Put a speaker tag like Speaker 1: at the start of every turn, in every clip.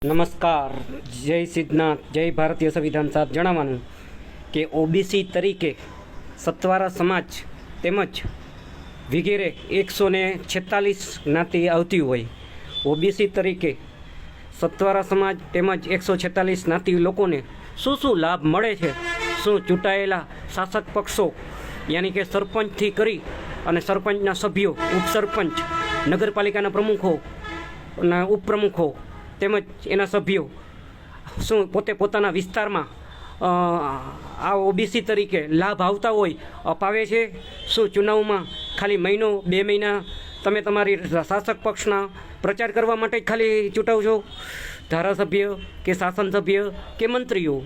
Speaker 1: નમસ્કાર. જય સિદ્ધનાથ. જય ભારતીય સંવિધાન સાહેબ. જણાવવાનું કે ઓબીસી તરીકે સત્વારા સમાજ તેમજ વગેરે એકસો ને છેતાલીસ જ્ઞાતિ આવતી હોય. ઓબીસી તરીકે સત્વારા સમાજ તેમજ એકસો છેતાલીસ જ્ઞાતિ લોકોને શું શું લાભ મળે છે? શું ચૂંટાયેલા શાસક પક્ષો યાની કે સરપંચથી કરી અને સરપંચના સભ્યો, ઉપસરપંચ, નગરપાલિકાના પ્રમુખો ઉપપ્રમુખો તેમજ એના સભ્યો શું પોતે પોતાના વિસ્તારમાં આ ઓબીસી તરીકે લાભ આવતા હોય અપાવે છે? શું ચુનાવમાં ખાલી મહિનો, બે મહિના તમે તમારી શાસક પક્ષના પ્રચાર કરવા માટે ખાલી ચૂંટાવ છો ધારાસભ્ય કે શાસન સભ્ય કે મંત્રીઓ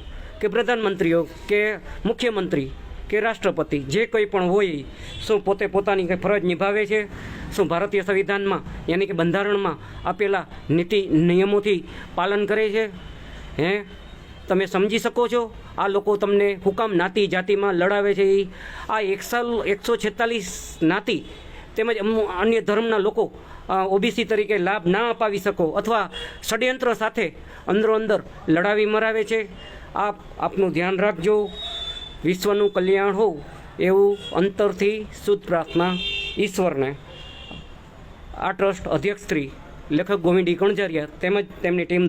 Speaker 1: કે પ્રધાનમંત્રીઓ કે મુખ્યમંત્રી? કે રાષ્ટ્રપતિ જે કંઈ પણ હોય, શું પોતે પોતાની કંઈ ફરજ નિભાવે છે? શું ભારતીય સંવિધાનમાં યાની કે બંધારણમાં આપેલા નીતિ નિયમોથી પાલન કરે છે? હે? તમે સમજી શકો છો? આ લોકો તમને હુકમ નાતી જાતિમાં લડાવે છે એ આ એકસો એકસો છેતાલીસ નાતી તેમજ અન્ય ધર્મના લોકો ઓબીસી તરીકે લાભ ના અપાવી શકો અથવા ષડયંત્ર સાથે અંદરો અંદર લડાવી મરાવે છે. આપ આપનું ધ્યાન રાખજો. વિશ્વનું કલ્યાણ હોવું એવું અંતરથી શુદ્ધ પ્રાર્થના ઈશ્વરને. આ ટ્રસ્ટ અધ્યક્ષ શ્રી લેખક ગોવિંદી ગણજારિયા તેમજ તેમની ટીમ